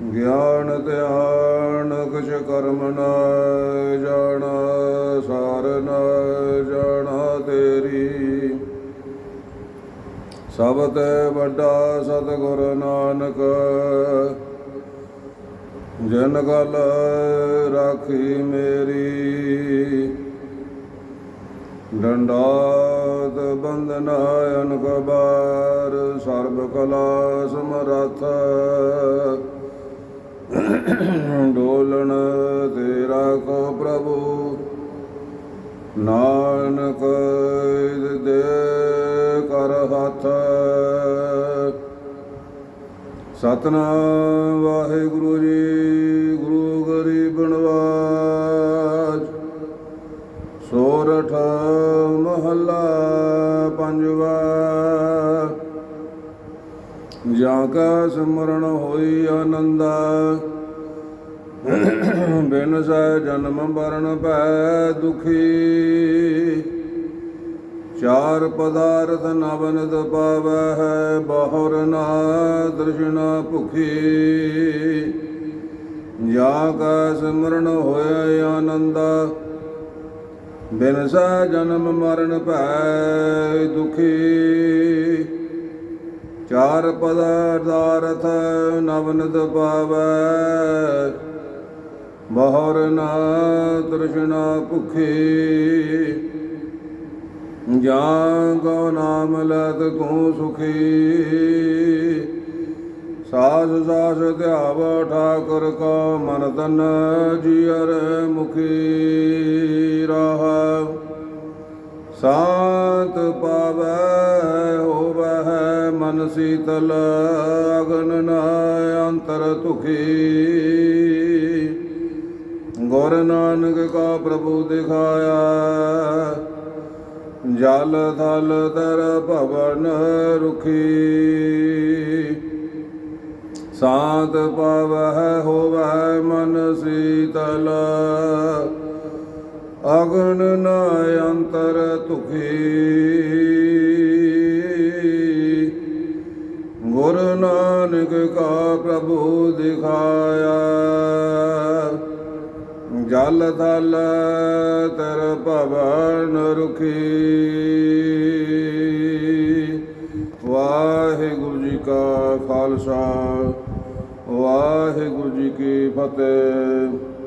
ਗਿਆਨ ਧਿਆਨ ਕੁਛ ਕਰਮ ਨਾ ਜਾਣਾ, ਸਾਰ ਨ ਜਾਣਾ ਤੇਰੀ। ਸਭ ਤੇ ਵੱਡਾ ਸਤਿਗੁਰ ਨਾਨਕ, ਜਨ ਗਲ ਰਾਖੀ ਮੇਰੀ। ਡੰਡਾਤ ਬੰਦਨ ਅਨਕ ਸਰਬ ਕਲਾ ਸਮਰਥ। ਡੋਲਣ ਤੇਰਾ ਕੋ ਪ੍ਰਭੂ। ਨਾਨਕ ਦੇ ਕਰ ਹੱਥ। ਸਤਨਾਮ ਵਾਹਿਗੁਰੂ ਜੀ ਗੁਰੂ ਗਰੀਬ ਨਵਾਜ ਜਾਂ ਕਾ ਸਿਮਰਨ ਹੋਈ ਆਨੰਦਾ। ਬਿਨ ਸਹਿ ਜਨਮ ਮਰਨ ਭੈ ਦੁਖੀ। ਚਾਰ ਪਦਾਰਥ ਨਵਨਦ ਪਾਵੈ ਹੈ, ਬਹੁਰ ਨਾ ਦਰਸ਼ਨਾ ਭੁਖੀ। ਜਾ ਕਾ ਸਿਮਰਨ ਹੋਇਆ ਆਨੰਦਾ। ਬਿਨ ਸਹਿ ਜਨਮ ਮਰਨ ਭੈ ਦੁਖੀ। ਚਾਰ ਪਦਾਰਥ ਨਵਨਤ ਪਾਵੈ। ਬਹੁਰ ਨਾ ਤ੍ਰਿਸ਼ਨਾ ਭੁਖੀ। ਜਾਂ ਕੋ ਨਾਮ ਲਤ ਤੂੰ ਸੁਖੀ। ਸਾਸ ਸਾਸ ਧਿਆਵ ਠਾਕੁਰ ਕੋ ਮਨ ਤਨ ਜੀਅਰ ਮੁਖੀ ਰਹਾ। ਸਾਤ ਪਾਵੈ ਹੋਵੈ ਮਨ ਸੀਤਲ, ਅਗਨ ਨ ਅੰਤਰ ਤੁਖੀ ਗੁਰ ਨਾਨਕ ਕਾ ਪ੍ਰਭੂ ਦਿਖਾਇਆ, ਜਲ ਥਲ ਤਰ ਭਵਨ ਰੁਖੀ। ਸਾਤ ਪਾਵੈ ਹੋਵੈ ਮਨ ਸੀਤਲ ਅਗਨ ਨਾ ਅੰਤਰ ਤੁਖੀ ਗੁਰ ਨਾਨਕ ਕਾ ਪ੍ਰਭੂ ਦਿਖਾਇਆ। ਜਲ ਥਲ ਤਰ ਭਵਨ ਰੁਖੀ। ਵਾਹਿਗੁਰੂ ਜੀ ਕਾ ਖਾਲਸਾ, ਵਾਹਿਗੁਰੂ ਜੀ ਕੀ ਫਤਿਹ।